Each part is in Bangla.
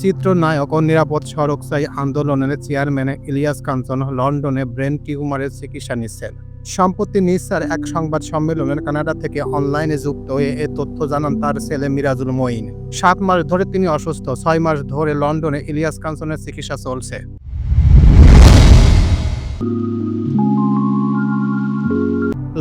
চিত্রনায়ক ও নিরাপদ সড়কসাই আন্দোলনের চেয়ারম্যান ইলিয়াস কাঞ্চন লন্ডনে ব্রেন টিউমারের চিকিৎসা নিচ্ছেন। সম্প্রতি নিসার এক সংবাদ সম্মেলনের কানাডা থেকে অনলাইনে যুক্ত হয়ে এ তথ্য জানান তার ছেলে মিরাজুল মঈন। সাত মাস ধরে তিনি অসুস্থ, ছয় মাস ধরে লন্ডনে ইলিয়াস কাঞ্চনের চিকিৎসা চলছে।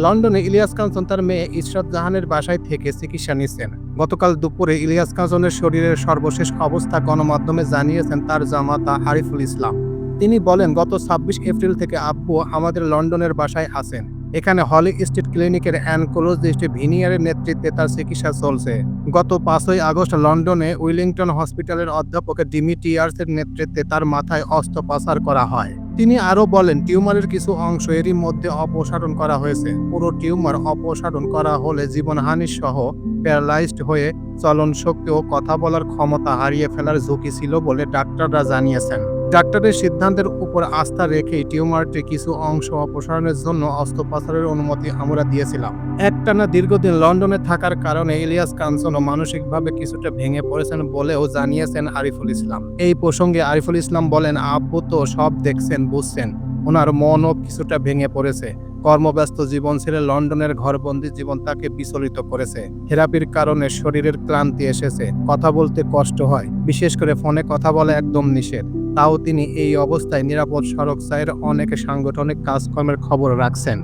লন্ডনে ইলিয়াস কাঞ্চন তার মেয়ে ইশরাত জাহানের বাসায় থেকে চিকিৎসা নিচ্ছেন। গতকাল দুপুরে ইলিয়াস কাঞ্চনের শরীরের সর্বশেষ অবস্থা গণমাধ্যমে জানিয়েছেন তার জামাতা আরিফুল ইসলাম। তিনি বলেন, গত ছাব্বিশ এপ্রিল থেকে আব্বু আমাদের লন্ডনের বাসায় আছেন। এখানে হলি স্ট্রিট ক্লিনিকের অ্যানকোলজিস্ট ভিনিয়ারের নেতৃত্বে তার চিকিৎসা চলছে। গত পাঁচই আগস্ট লন্ডনে উইলিংটন হসপিটালের অধ্যাপক ডিমিটিয়ার্সের নেতৃত্বে তার মাথায় অস্ত্রোপচার করা হয়। তিনি আরও বলেন, টিউমারের কিছু অংশ এরই মধ্যে অপসারণ করা হয়েছে। পুরো টিউমার অপসারণ করা হলে জীবনহানি সহ প্যারালাইজড হয়ে চলন শক্তি ও কথা বলার ক্ষমতা হারিয়ে ফেলার ঝুঁকি ছিল বলে ডাক্তাররা জানিয়েছেন। ডাক্তারের সিদ্ধান্তের উপর আস্থা রেখেই টিউমারটি কিছু অংশ অপসারণের জন্য অস্ত্রোপচারের অনুমতি আমরা দিয়েছিলাম। একটানা দীর্ঘদিন লন্ডনে থাকার কারণে ইলিয়াস কাঞ্চনও মানসিকভাবে কিছুটা ভেঙে পড়েছেন বলেও জানিয়েছেন আরিফুল ইসলাম। এই প্রসঙ্গে আরিফুল ইসলাম বলেন আব্বু তো সব দেখছেন, বুঝছেন। ওনার মনও কিছুটা ভেঙে পড়েছে। কর্মব্যস্ত জীবন ছেড়ে লন্ডনের ঘরবন্দি জীবন তাকে বিচলিত করেছে। থেরাপির কারণে শরীরের ক্লান্তি এসেছে। কথা বলতে কষ্ট হয়। বিশেষ করে ফোনে কথা বলা একদম নিষেধ। তাও তিনি এই অবস্থায় নিরাপদ সড়ক চায়ের অনেক সাংগঠনিক কাজকর্মের খবর রাখছেন।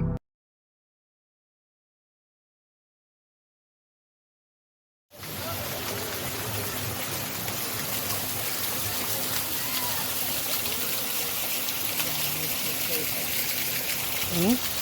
হুম?